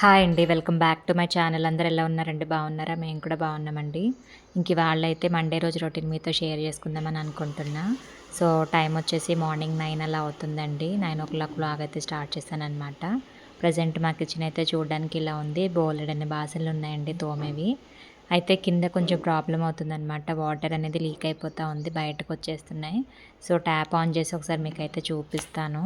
Hi అండి. Welcome back to my channel. అందరు ఎలా ఉన్నారండి? బాగున్నారా? మేము కూడా బాగున్నామండి. ఇంక వాళ్ళైతే మండే రోజు రొటీన్ మీతో షేర్ చేసుకుందామని అనుకుంటున్నా. సో టైం వచ్చేసి మార్నింగ్ నైన్ అలా అవుతుందండి. నైన్ ఓ క్లాక్ లాగా అయితే స్టార్ట్ చేశాను అనమాట ప్రజెంట్ మా కిచెన్ అయితే చూడడానికి ఇలా ఉంది. బోలెడ్ అనే బాసనలు ఉన్నాయండి తోమేవి. అయితే కింద కొంచెం ప్రాబ్లం అవుతుందన్నమాట. వాటర్ అనేది లీక్ అయిపోతూ ఉంది. బయటకు వచ్చేస్తున్నాయి. సో ట్యాప్ ఆన్ చేసి ఒకసారి మీకు అయితే చూపిస్తాను.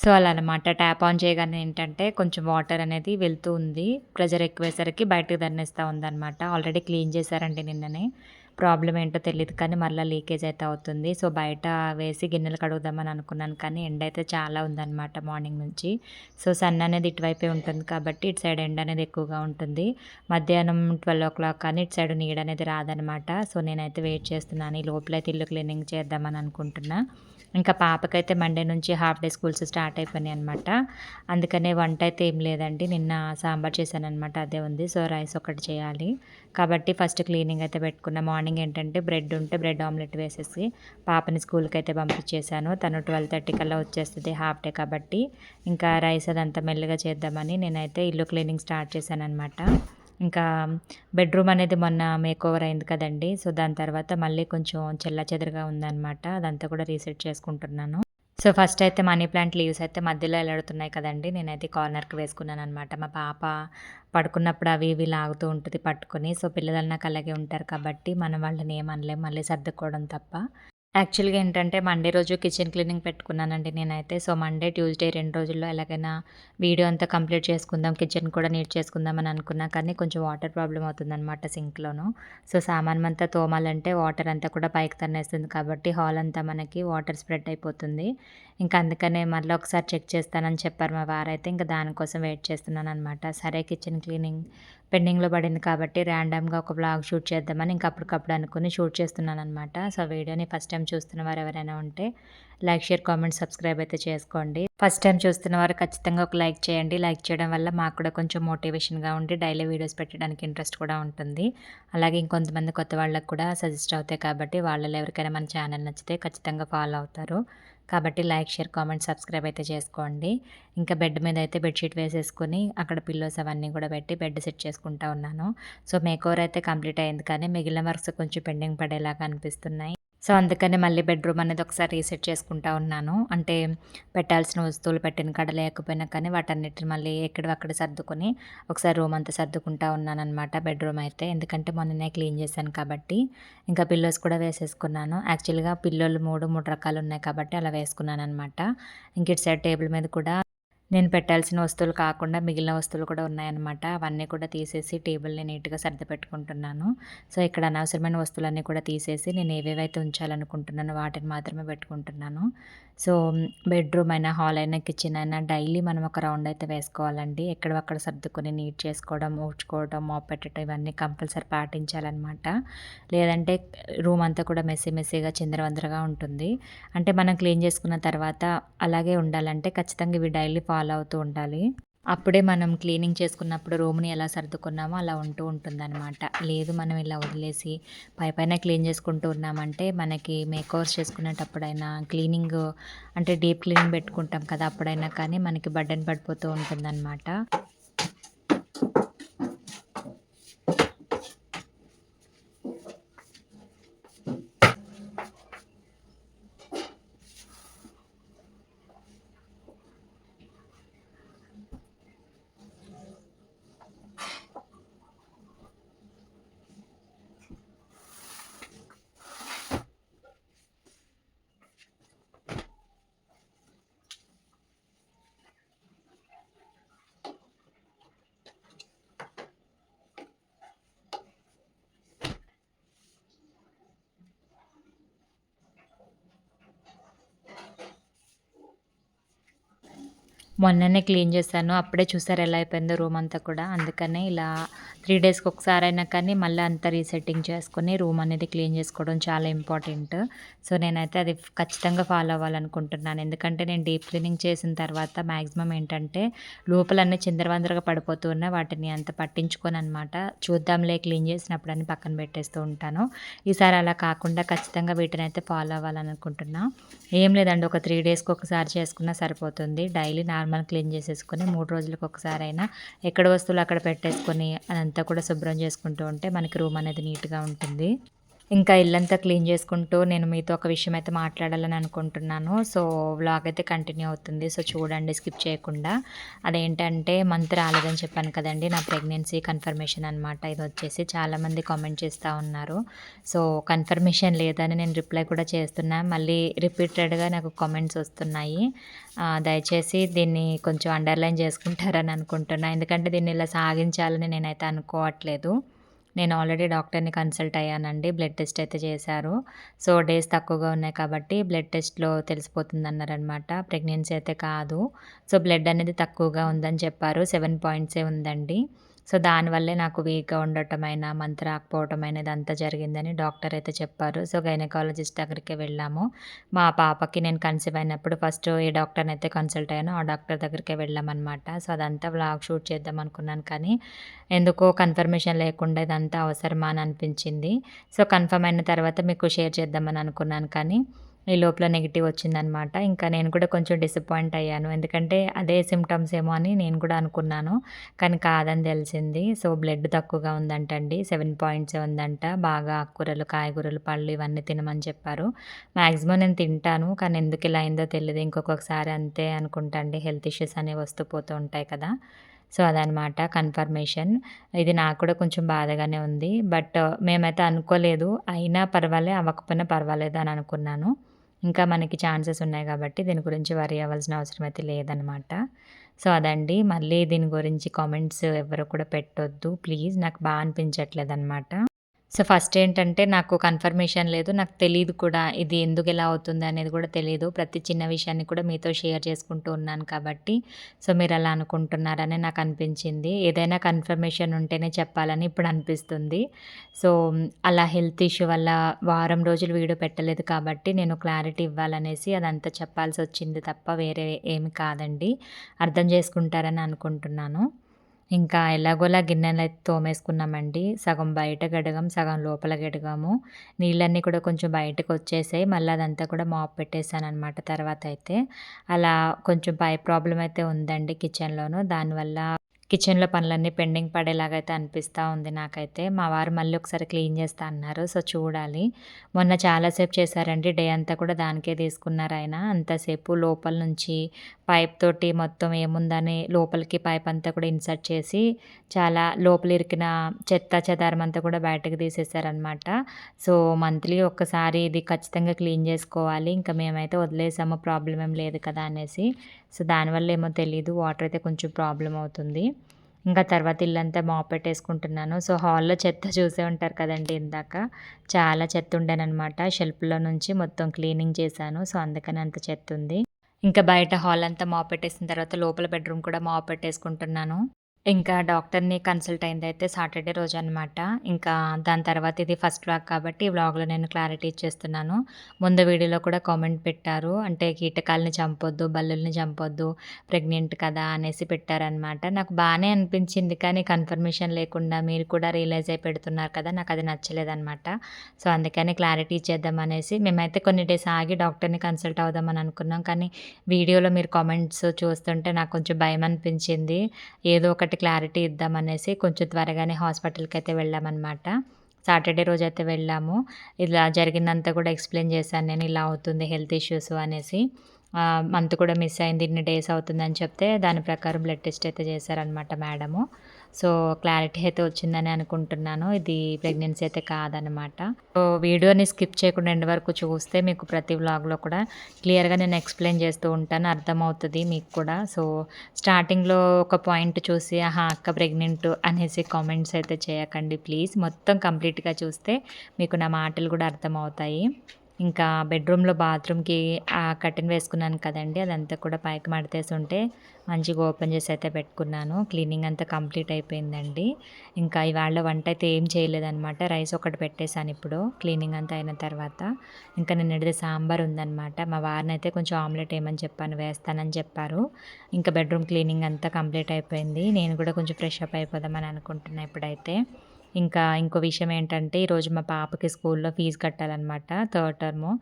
సో అలా అనమాట ట్యాప్ ఆన్ చేయగానే ఏంటంటే కొంచెం వాటర్ అనేది వెళ్తూ ఉంది. ప్రెజర్ ఎక్కువేసరికి బయటకు దన్నేస్తూ ఉందన్నమాట. ఆల్రెడీ క్లీన్ చేశారండి నిన్ననే. ప్రాబ్లం ఏంటో తెలియదు కానీ మళ్ళీ లీకేజ్ అయితే అవుతుంది. సో బయట వేసి గిన్నెలు కడుగుదామని అనుకున్నాను కానీ ఎండ అయితే చాలా ఉందన్నమాట మార్నింగ్ నుంచి. సో సన్ అనేది ఇటువైపే ఉంటుంది కాబట్టి ఇటు సైడ్ ఎండ అనేది ఎక్కువగా ఉంటుంది. మధ్యాహ్నం ట్వెల్వ్ ఓ క్లాక్ కానీ ఇటు సైడ్ నీడ అనేది రాదనమాట సో నేనైతే వెయిట్ చేస్తున్నాను. ఈ లోపలైతే ఇల్లు క్లీనింగ్ చేద్దామని అనుకుంటున్నా. ఇంకా పాపకైతే మండే నుంచి హాఫ్ డే స్కూల్స్ స్టార్ట్ అయిపోయినాయి అనమాట అందుకనే వంట అయితే ఏం లేదండి. నిన్న సాంబార్ చేశాను అనమాట అదే ఉంది. సో రైస్ ఒకటి చేయాలి. కాబట్టి ఫస్ట్ క్లీనింగ్ అయితే పెట్టుకున్న. మార్నింగ్ ఏంటంటే బ్రెడ్ ఉంటే బ్రెడ్ ఆమ్లెట్ వేసేసి పాపని స్కూల్కి అయితే పంపించేశాను. తను ట్వెల్వ్ థర్టీ కల్లా వచ్చేస్తుంది హాఫ్ డే కాబట్టి ఇంకా రైస్ అదంతా మెల్లగా చేద్దామని నేనైతే ఇల్లు క్లీనింగ్ స్టార్ట్ చేశాను అనమాట ఇంకా బెడ్రూమ్ అనేది మొన్న మేక్ ఓవర్ అయింది కదండి సో దాని తర్వాత మళ్ళీ కొంచెం చెల్లా చెదరగా ఉందన్నమాట. అదంతా కూడా రీసెట్ చేసుకుంటున్నాను. సో ఫస్ట్ అయితే మనీ ప్లాంట్ లీవ్స్ అయితే మధ్యలో ఎలాడుతున్నాయి కదండి. నేనైతే కార్నర్కి వేసుకున్నాను అనమాట మా పాప పడుకున్నప్పుడు అవి ఇవి లాగుతూ ఉంటుంది పట్టుకొని. సో పిల్లలు నాకు అలాగే ఉంటారు కాబట్టి మనం వాళ్ళని ఏమనలేం మళ్ళీ సర్దుకోవడం తప్ప. యాక్చువల్గా ఏంటంటే మండే రోజు కిచెన్ క్లీనింగ్ పెట్టుకున్నానండి నేనైతే. సో మండే ట్యూస్డే రెండు రోజుల్లో ఎలాగైనా వీడియో అంతా కంప్లీట్ చేసుకుందాం కిచెన్ కూడా నీట్ చేసుకుందాం అని అనుకున్నా కానీ కొంచెం వాటర్ ప్రాబ్లం అవుతుందన్నమాట సింక్లోను. సో సామాన్ అంతా తోమాలంటే వాటర్ అంతా కూడా పైకి తన్నేస్తుంది కాబట్టి హాల్ అంతా మనకి వాటర్ స్ప్రెడ్ అయిపోతుంది. ఇంకా అందుకనే మళ్ళీ ఒకసారి చెక్ చేస్తానని చెప్పారు మా వారైతే. ఇంకా దానికోసం వెయిట్ చేస్తున్నాను అనమాట సరే కిచెన్ క్లీనింగ్ పెండింగ్లో పడింది కాబట్టి ర్యాండమ్గా ఒక బ్లాగ్ షూట్ చేద్దామని ఇంకా అప్పటికప్పుడు అనుకుని షూట్ చేస్తున్నాను అనమాట సో వీడియోని ఫస్ట్ టైం చూస్తున్న వారు ఎవరైనా ఉంటే లైక్ షేర్ కామెంట్ సబ్స్క్రైబ్ అయితే చేసుకోండి. ఫస్ట్ టైం చూస్తున్న వారు ఖచ్చితంగా ఒక లైక్ చేయండి. లైక్ చేయడం వల్ల మాకు కూడా కొంచెం మోటివేషన్గా ఉండి డైలీ వీడియోస్ పెట్టడానికి ఇంట్రెస్ట్ కూడా ఉంటుంది. అలాగే ఇంకొంతమంది కొత్త వాళ్ళకి కూడా సజెస్ట్ అవుతాయి కాబట్టి వాళ్ళలో ఎవరికైనా మన ఛానల్ నచ్చితే ఖచ్చితంగా ఫాలో అవుతారు. కాబట్టి లైక్ షేర్ కామెంట్ సబ్స్క్రైబ్ అయితే చేసుకోండి. ఇంకా బెడ్ మీద అయితే బెడ్షీట్ వేసేసుకొని అక్కడ పిల్లోస్ అవన్నీ కూడా పెట్టి బెడ్ సెట్ చేసుకుంటా ఉన్నాను. సో మేకోవర్ అయితే కంప్లీట్ అయింది కానీ మిగిలిన వర్క్స్ కొంచెం పెండింగ్ పడేలాగా అనిపిస్తున్నాయి. సో అందుకని మళ్ళీ బెడ్రూమ్ అనేది ఒకసారి రీసెట్ చేసుకుంటా ఉన్నాను. అంటే పెట్టాల్సిన వస్తువులు పెట్టిన కాడ లేకపోయినా కానీ వాటన్నిటిని మళ్ళీ ఎక్కడక్కడ సర్దుకొని ఒకసారి రూమ్ అంతా సర్దుకుంటా ఉన్నాను అనమాట బెడ్రూమ్ అయితే. ఎందుకంటే మొన్ననే క్లీన్ చేశాను కాబట్టి ఇంకా పిల్లోస్ కూడా వేసేసుకున్నాను. యాక్చువల్గా పిల్లోలు మూడు మూడు రకాలు ఉన్నాయి కాబట్టి అలా వేసుకున్నాను అనమాట ఇంక ఇటు సైడ్ టేబుల్ మీద కూడా నేను పెట్టాల్సిన వస్తువులు కాకుండా మిగిలిన వస్తువులు కూడా ఉన్నాయన్నమాట. అవన్నీ కూడా తీసేసి టేబుల్ని నీట్గా సర్ది పెట్టుకుంటున్నాను. సో ఇక్కడ అనవసరమైన వస్తువులన్నీ కూడా తీసేసి నేను ఏవేవైతే ఉంచాలనుకుంటున్నానో వాటిని మాత్రమే పెట్టుకుంటున్నాను. సో బెడ్రూమ్ అయినా హాల్ అయినా కిచెన్ అయినా డైలీ మనం ఒక రౌండ్ అయితే వేసుకోవాలండి. ఎక్కడక్కడ సర్దుకొని నీట్ చేసుకోవడం ఊడ్చుకోవడం మాప్ పెట్టడం ఇవన్నీ కంపల్సరీ పాటించాలన్నమాట. లేదంటే రూమ్ అంతా కూడా మెస్సీ మెస్సీగా చిందరవందరగా ఉంటుంది. అంటే మనం క్లీన్ చేసుకున్న తర్వాత అలాగే ఉండాలంటే ఖచ్చితంగా ఇవి డైలీ ఫాలో అవుతూ ఉండాలి. అప్పుడే మనం క్లీనింగ్ చేసుకున్నప్పుడు రూమ్ని ఎలా సర్దుకున్నామో అలా ఉంటూ ఉంటుందన్నమాట. లేదు మనం ఇలా వదిలేసి పై పైన క్లీన్ చేసుకుంటూ ఉన్నామంటే మనకి మేకవర్స్ చేసుకునేటప్పుడైనా క్లీనింగ్ అంటే డీప్ క్లీనింగ్ పెట్టుకుంటాం కదా అప్పుడైనా కానీ మనకి బడ్డన్ పడిపోతూ ఉంటుందన్నమాట. మొన్ననే క్లీన్ చేశాను. అప్పుడే చూసారు ఎలా అయిపోయిందో రూమ్ అంతా కూడా. అందుకనే ఇలా త్రీ డేస్‌కి ఒకసారి అయినా కానీ మళ్ళీ అంతా రీసెట్టింగ్ చేసుకొని రూమ్ అనేది క్లీన్ చేసుకోవడం చాలా ఇంపార్టెంట్. సో, నేనైతే అది ఖచ్చితంగా ఫాలో అవ్వాలనుకుంటున్నాను. ఎందుకంటే నేను డీప్ క్లీనింగ్ చేసిన తర్వాత మ్యాక్సిమం ఏంటంటే లోపలన్నీ చిందరవందరగా పడిపోతూ వాటిని అంత పట్టించుకోననమాట. చూద్దాంలే క్లీన్ చేసినప్పుడని పక్కన పెట్టేస్తూ ఉంటాను. ఈసారి అలా కాకుండా ఖచ్చితంగా వీటిని అయితే ఫాలో అవ్వాలనుకుంటున్నా. ఏం లేదండి ఒక త్రీ డేస్‌కి ఒకసారి చేసుకున్నా సరిపోతుంది. డైలీ నార్మల్ క్లీన్ చేసేసుకొని మూడు రోజులకు ఒకసారి అయినా ఎక్కడ వస్తువులు అక్కడ పెట్టేసుకొని అదంతా కూడా శుభ్రం చేసుకుంటూ ఉంటే మనకి రూమ్ అనేది నీట్‌గా ఉంటుంది. ఇంకా ఇల్లంతా క్లీన్ చేసుకుంటూ నేను మీతో ఒక విషయం అయితే మాట్లాడాలని అనుకుంటున్నాను. సో, వ్లాగ్ అయితే కంటిన్యూ అవుతుంది. సో, చూడండి స్కిప్ చేయకుండా. అదేంటంటే మంత్ రాలేదని చెప్పాను కదండి నా ప్రెగ్నెన్సీ కన్ఫర్మేషన్ అనమాట. ఇది వచ్చేసి చాలామంది కామెంట్ చేస్తూ ఉన్నారు. సో, కన్ఫర్మేషన్ లేదని నేను రిప్లై కూడా చేస్తున్నా. మళ్ళీ రిపీటెడ్‌గా నాకు కామెంట్స్ వస్తున్నాయి. దయచేసి దీన్ని కొంచెం అండర్‌లైన్ చేసుకుంటారని అనుకుంటున్నా. ఎందుకంటే దీన్ని ఇలా సాగించాలని నేనైతే అనుకోవట్లేదు. నేను ఆల్రెడీ డాక్టర్‌ని కన్సల్ట్ అయ్యానండి. బ్లడ్ టెస్ట్ అయితే చేశారు. సో, డేస్ తక్కువగా ఉన్నాయి కాబట్టి బ్లడ్ టెస్ట్‌లో తెలిసిపోతుందన్నారనమాట. ప్రెగ్నెన్సీ అయితే కాదు. సో, బ్లడ్ అనేది తక్కువగా ఉందని చెప్పారు. సెవెన్ పాయింట్సే ఉందండి. సో, దానివల్లే నాకు వీక్‌గా ఉండటమైనా, మంత్ రాకపోవటమైనా ఇదంతా జరిగిందని డాక్టర్ అయితే చెప్పారు. సో, గైనకాలజిస్ట్ దగ్గరికే వెళ్ళాము. మా పాపకి నేను కన్సీవ్ అయినప్పుడు ఫస్ట్ ఏ డాక్టర్‌ని అయితే కన్సల్ట్ అయ్యానో ఆ డాక్టర్ దగ్గరికే వెళ్ళామనమాట. సో, అదంతా వ్లాగ్ షూట్ చేద్దాం అనుకున్నాను కానీ ఎందుకో కన్ఫర్మేషన్ లేకుండా ఇదంతా అవసరమా అని అనిపించింది. సో, కన్ఫర్మ్ అయిన తర్వాత మీకు షేర్ చేద్దామని అనుకున్నాను కానీ ఈ లోపల నెగిటివ్ వచ్చిందనమాట. ఇంకా నేను కూడా కొంచెం డిసప్పాయింట్ అయ్యాను. ఎందుకంటే అదే సిమ్టమ్స్ ఏమో అని నేను కూడా అనుకున్నాను. కానీ కాదని తెలిసింది. సో, బ్లడ్ తక్కువగా ఉందంటండి. 7 పాయింట్సే ఉందంట. బాగా ఆకుకూరలు, కాయగూరలు, పళ్ళు ఇవన్నీ తినమని చెప్పారు. మ్యాక్సిమం నేను తింటాను. కానీ ఎందుకు ఇలా అయిందో తెలియదు ఇంకొకసారి అంతే అనుకుంటా అండి. హెల్త్ ఇష్యూస్ అనేవి వస్తూ పోతూ ఉంటాయి కదా! సో, అదనమాట కన్ఫర్మేషన్. ఇది నాకు కూడా కొంచెం బాధగానే ఉంది. బట్ మేమైతే అనుకోలేదు. అయినా పర్వాలే, అవ్వకపోయినా పర్వాలేదు అని అనుకున్నాను. ఇంకా మనకి ఛాన్సెస్ ఉన్నాయి కాబట్టి దీని గురించి వరి అవ్వాల్సిన అవసరం అయితే లేదనమాట. సో, అదండి. మళ్ళీ దీని గురించి కామెంట్స్ ఎవ్వరు కూడా పెట్టొద్దు ప్లీజ్. నాకు బాగా అనిపించట్లేదు అనమాట సో, ఫస్ట్ ఏంటంటే నాకు కన్ఫర్మేషన్ లేదు. నాకు తెలియదు కూడా. ఇది ఎందుకు ఇలా అవుతుంది అనేది కూడా తెలియదు ప్రతి చిన్న విషయాన్ని కూడా మీతో షేర్ చేసుకుంటూ ఉన్నాను కాబట్టి సో, మీరు అలా అనుకుంటున్నారని నాకు అనిపించింది. ఏదైనా కన్ఫర్మేషన్ ఉంటేనే చెప్పాలని ఇప్పుడు అనిపిస్తుంది. సో, అలా హెల్త్ ఇష్యూ వల్ల వారం రోజులు వీడియో పెట్టలేదు కాబట్టి నేను క్లారిటీ ఇవ్వాలనేసి అదంతా చెప్పాల్సి వచ్చింది తప్ప వేరే ఏమి కాదండి. అర్థం చేసుకుంటారని అనుకుంటున్నాను. ఇంకా ఎలాగోలా అయితే తోమేసుకున్నామండి. సగం బయట గడగం సగం లోపల గడగాము నీళ్ళన్నీ కూడా కొంచెం బయటకు వచ్చేసాయి మళ్ళీ అదంతా కూడా మాప్ పెట్టేశానన్నమాట తర్వాత అయితే అలా కొంచెం పై ప్రాబ్లం అయితే ఉందండి కిచెన్‌లోను. దానివల్ల కిచెన్‌లో పనులన్నీ పెండింగ్ పడేలాగైతే అనిపిస్తూ ఉంది నాకైతే. మా వారు మళ్ళీ ఒకసారి క్లీన్ చేస్తా అన్నారు. సో, చూడాలి. మొన్న చాలాసేపు చేశారండి. డే అంతా కూడా దానికే తీసుకున్నారు ఆయన అంతసేపు లోపల నుంచి పైప్ తోటి మొత్తం ఏముందని లోపలికి పైప్ అంతా కూడా ఇన్సర్ట్ చేసి చాలా లోపల ఇరికిన చెత్త చెదారం అంతా కూడా బయటకు తీసేసారనమాట. సో, మంత్లీ ఒక్కసారి ఇది ఖచ్చితంగా క్లీన్ చేసుకోవాలి. ఇంకా మేమైతే వదిలేసాము ప్రాబ్లమ్ ఏం లేదు కదా అనేసి. సో, దానివల్ల ఏమో తెలియదు వాటర్ అయితే కొంచెం ప్రాబ్లం అవుతుంది. ఇంకా తర్వాత ఇల్లంతా మాప్ పెట్టేసుకుంటున్నాను. సో, హాల్‌లో చెత్త చూసే ఉంటారు కదండి ఇందాక. చాలా చెత్త ఉండేనమాట షెల్ఫ్‌లో నుంచి మొత్తం క్లీనింగ్ చేశాను. సో, అందుకని అంత చెత్త ఉంది. ఇంకా బయట హాల్ అంతా మాప్ పెట్టేసిన తర్వాత లోపల బెడ్‌రూమ్ కూడా మాప్ పెట్టేసుకుంటున్నాను. ఇంకా డాక్టర్‌ని కన్సల్ట్ అయిందైతే సాటర్‌డే రోజనమాట. ఇంకా దాని తర్వాత ఇది ఫస్ట్ వ్లాగ్ కాబట్టి ఈ వ్లాగ్‌లో నేను క్లారిటీ ఇచ్చేస్తున్నాను. ముందు వీడియోలో కూడా కామెంట్ పెట్టారు. అంటే కీటకాలని చంపొద్దు, బల్లుల్ని చంపొద్దు, ప్రెగ్నెంట్ కదా అనేసి పెట్టారనమాట. నాకు బానే అనిపించింది. కానీ కన్ఫర్మేషన్ లేకుండా మీరు కూడా రియలైజ్ అయి పెడుతున్నారు కదా! నాకది నచ్చలేదనమాట. సో, అందుకని క్లారిటీ ఇచ్చేద్దాం అనేసి మేమైతే కొన్ని డేస్ ఆగి డాక్టర్‌ని కన్సల్ట్ అవుదామని అనుకున్నాం. కానీ వీడియోలో మీరు కామెంట్స్ చూస్తుంటే నాకు కొంచెం భయమనిపించింది. ఏదో ఒకటి క్లారిటీ ఇద్దామనేసి కొంచెం త్వరగానే హాస్పిటల్కి అయితే వెళ్ళామన్నమాట సాటర్‌డే రోజైతే వెళ్ళాము. ఇలా జరిగిందంతా కూడా ఎక్స్‌ప్లెయిన్ చేశాను నేను. ఇలా అవుతుంది హెల్త్ ఇష్యూస్ అనేసి. మంత్ కూడా మిస్ అయింది. ఇన్ని డేస్ అవుతుందని చెప్తే దాని ప్రకారం బ్లడ్ టెస్ట్ అయితే చేశారనమాట మేడము. సో, క్లారిటీ అయితే వచ్చిందని అనుకుంటున్నాను. ఇది ప్రెగ్నెన్సీ అయితే కాదనమాట. సో, వీడియోని స్కిప్ చేయకుండా ఎండ్ వరకు చూస్తే మీకు ప్రతి వ్లాగ్‌లో కూడా క్లియర్‌గా నేను ఎక్స్‌ప్లెయిన్ చేస్తూ ఉంటాను. అర్థమవుతుంది మీకు కూడా. సో, స్టార్టింగ్‌లో ఒక పాయింట్ చూసి ఆహా! అక్క ప్రెగ్నెంట్ అనేసి కామెంట్స్ అయితే చేయకండి ప్లీజ్. మొత్తం కంప్లీట్‌గా చూస్తే మీకు నా మాటలు కూడా అర్థమవుతాయి. ఇంకా బెడ్రూమ్‌లో బాత్రూమ్‌కి ఆ కర్టెన్ వేసుకున్నాను కదండి అదంతా కూడా పైకి మడతేసి ఉంటే మంచిగా ఓపెన్ చేసి అయితే పెట్టుకున్నాను. క్లీనింగ్ అంతా కంప్లీట్ అయిపోయిందండి. ఇంకా ఇవాళ వంట అయితే ఏం చేయలేదనమాట. రైస్ ఒకటి పెట్టేసాను ఇప్పుడు క్లీనింగ్ అంతా అయిన తర్వాత. ఇంకా నిన్నటిది సాంబార్ ఉందనమాట. మా వారినైతే కొంచెం ఆమ్లెట్ ఏమని చెప్పాను వేస్తానని చెప్పారు. ఇంకా బెడ్రూమ్ క్లీనింగ్ అంతా కంప్లీట్ అయిపోయింది. నేను కూడా కొంచెం ఫ్రెష్ అప్ అయిపోదామని అనుకుంటున్నాను ఇప్పుడైతే. ఇంకా ఇంకో విషయం ఏంటంటే ఈరోజు మా పాపకి స్కూల్లో ఫీజు కట్టాలనమాట థర్డ్ టర్ము.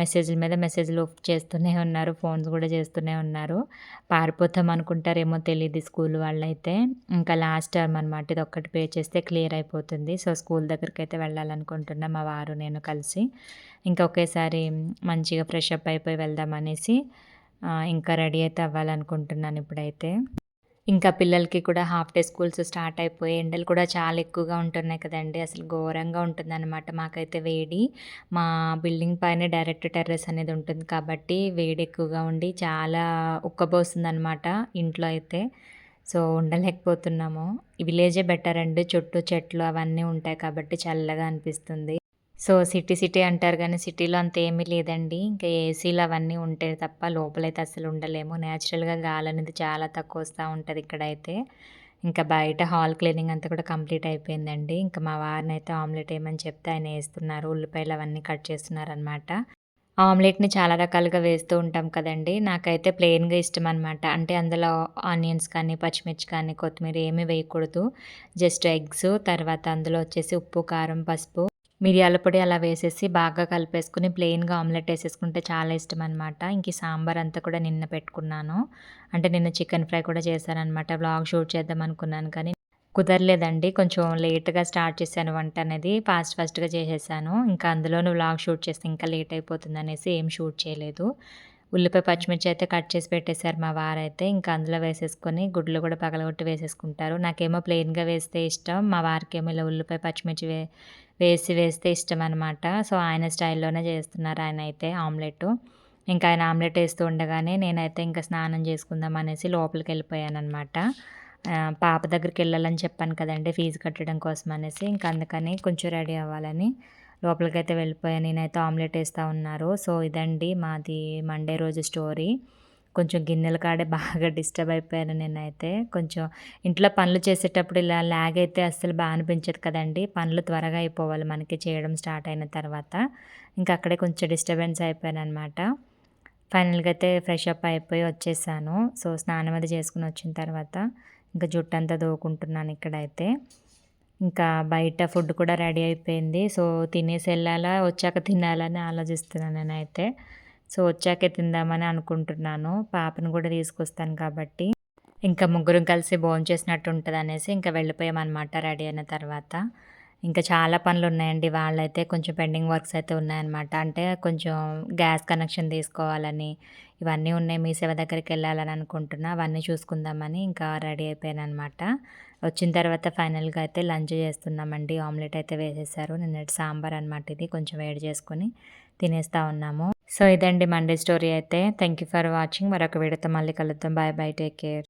మెసేజ్ల మీద మెసేజ్లు చేస్తూనే ఉన్నారు ఫోన్స్ కూడా చేస్తూనే ఉన్నారు. పారిపోతాం అనుకుంటారేమో తెలియదు స్కూల్ వాళ్ళైతే. ఇంకా లాస్ట్ టర్మ్ అనమాట ఇది ఒక్కటి పే చేస్తే క్లియర్ అయిపోతుంది. సో స్కూల్ దగ్గరికి అయితే వెళ్ళాలనుకుంటున్నా మా వారు నేను కలిసి. ఇంకా ఒకేసారి మంచిగా ఫ్రెష్ అప్ అయిపోయి వెళ్దాం అనేసి ఇంకా రెడీ అయితే అవ్వాలనుకుంటున్నాను ఇప్పుడైతే. ఇంకా పిల్లలకి కూడా హాఫ్ డే స్కూల్స్ స్టార్ట్ అయిపోయి ఎండలు కూడా చాలా ఎక్కువగా ఉంటున్నాయి కదండి. అసలు ఘోరంగా ఉంటుందన్నమాట. మాకైతే వేడి. మా బిల్డింగ్ పైన డైరెక్ట్ టెర్రస్ అనేది ఉంటుంది కాబట్టి వేడి ఎక్కువగా ఉండి చాలా ఉక్కబోస్తుందన్నమాట ఇంట్లో అయితే. సో ఉండలేకపోతున్నాము. విలేజే బెటర్ అండి. చుట్టూ చెట్లు అవన్నీ ఉంటాయి కాబట్టి చల్లగా అనిపిస్తుంది. సో సిటీ సిటీ అంటారు కానీ సిటీలో అంత ఏమీ లేదండి. ఇంకా ఏసీలు అవన్నీ ఉంటాయి తప్ప లోపలైతే అసలు ఉండలేము. న్యాచురల్గా గాలి అనేది చాలా తక్కువ వస్తూ ఉంటుంది ఇక్కడైతే. ఇంకా బయట హాల్ క్లీనింగ్ అంతా కూడా కంప్లీట్ అయిపోయిందండి. ఇంకా మా వారిని అయితే ఆమ్లెట్ వేయమని చెప్తే ఆయన వేస్తున్నారు. ఉల్లిపాయలు అవన్నీ కట్ చేస్తున్నారు అనమాట ఆమ్లెట్ని చాలా రకాలుగా వేస్తూ ఉంటాం కదండి. నాకైతే ప్లెయిన్గా ఇష్టం అనమాట అంటే అందులో ఆనియన్స్ కానీ పచ్చిమిర్చి కానీ కొత్తిమీర ఏమీ వేయకూడదు. జస్ట్ ఎగ్స్ తర్వాత అందులో వచ్చేసి ఉప్పు కారం పసుపు మిరియాల పొడి అలా వేసేసి బాగా కలిపేసుకుని ప్లెయిన్గా ఆమ్లెట్ వేసేసుకుంటే చాలా ఇష్టం అనమాట ఇంక సాంబార్ అంతా కూడా నిన్న పెట్టుకున్నాను. అంటే నిన్న చికెన్ ఫ్రై కూడా చేశానమాట బ్లాగ్ షూట్ చేద్దాం అనుకున్నాను కానీ కుదరలేదండి. కొంచెం లేట్గా స్టార్ట్ చేశాను వంట అనేది. ఫాస్ట్ ఫాస్ట్గా చేసేసాను. ఇంకా అందులోనూ వ్లాగ్ షూట్ చేస్తే ఇంకా లేట్ అయిపోతుంది అనేసి ఏం షూట్ చేయలేదు. ఉల్లిపాయ పచ్చిమిర్చి అయితే కట్ చేసి పెట్టేశారు మా వారైతే. ఇంకా అందులో వేసేసుకొని గుడ్లు కూడా పగలగొట్టి వేసేసుకుంటారు. నాకేమో ప్లెయిన్గా వేస్తే ఇష్టం. మా వారికేమో ఇలా ఉల్లిపాయ పచ్చిమిర్చి వే వేసి వేస్తే ఇష్టం అనమాట సో ఆయన స్టైల్లోనే చేస్తున్నారు ఆయన అయితే ఆమ్లెట్. ఇంకా ఆయన ఆమ్లెట్ వేస్తూ ఉండగానే నేనైతే ఇంకా స్నానం చేసుకుందాం అనేసి లోపలికి వెళ్ళిపోయాను అనమాట పాప దగ్గరికి వెళ్ళాలని చెప్పాను కదండి ఫీజు కట్టడం కోసం అనేసి. ఇంకా అందుకని కొంచెం రెడీ అవ్వాలని లోపలికైతే వెళ్ళిపోయాను. నేనైతే ఆమ్లెట్ వేస్తూ ఉన్నారు. సో ఇదండి మాది మండే రోజు స్టోరీ. కొంచెం గిన్నెల కాడే బాగా డిస్టర్బ్ అయిపోయాను నేనైతే. కొంచెం ఇంట్లో పనులు చేసేటప్పుడు ఇలా లాగ్ అయితే అస్సలు బాగా అనిపించదు కదండి. పనులు త్వరగా అయిపోవాలి మనకి చేయడం స్టార్ట్ అయిన తర్వాత. ఇంకా అక్కడే కొంచెం డిస్టర్బెన్స్ అయిపోయాను అనమాట ఫైనల్గా అయితే ఫ్రెష్ అప్ అయిపోయి వచ్చేసాను. సో స్నానం అది చేసుకుని వచ్చిన తర్వాత ఇంకా జుట్టు అంతా దోకుంటున్నాను ఇక్కడైతే. ఇంకా బయట ఫుడ్ కూడా రెడీ అయిపోయింది. సో తినేసి వెళ్ళాలా వచ్చాక తినాలని ఆలోచిస్తున్నాను నేనైతే. సో వచ్చాకే తిందామని అనుకుంటున్నాను. పాపను కూడా తీసుకొస్తాను కాబట్టి. ఇంకా ముగ్గురం కలిసి భోజనం చేసినట్టు ఉంటుంది అనేసి ఇంకా వెళ్ళిపోయామన్నమాట రెడీ అయిన తర్వాత. ఇంకా చాలా పనులు ఉన్నాయండి వాళ్ళైతే కొంచెం పెండింగ్ వర్క్స్ అయితే ఉన్నాయన్నమాట. అంటే కొంచెం గ్యాస్ కనెక్షన్ తీసుకోవాలని ఇవన్నీ ఉన్నాయి మీ సేవ దగ్గరికి వెళ్ళాలని అనుకుంటున్నా. అవన్నీ చూసుకుందామని ఇంకా రెడీ అయిపోయాను అనమాట వచ్చిన తర్వాత ఫైనల్గా అయితే లంచ్ చేస్తున్నామండి. ఆమ్లెట్ అయితే వేసేసారు. నిన్నటి సాంబార్ అనమాట ఇది. కొంచెం వేడి చేసుకొని తినేస్తూ ఉన్నాము. సో ఇదండి మండే స్టోరీ అయితే. థ్యాంక్ యూ ఫర్ వాచింగ్ మరొక వీడియోతో మళ్ళీ కలుద్దాం. Bye bye take care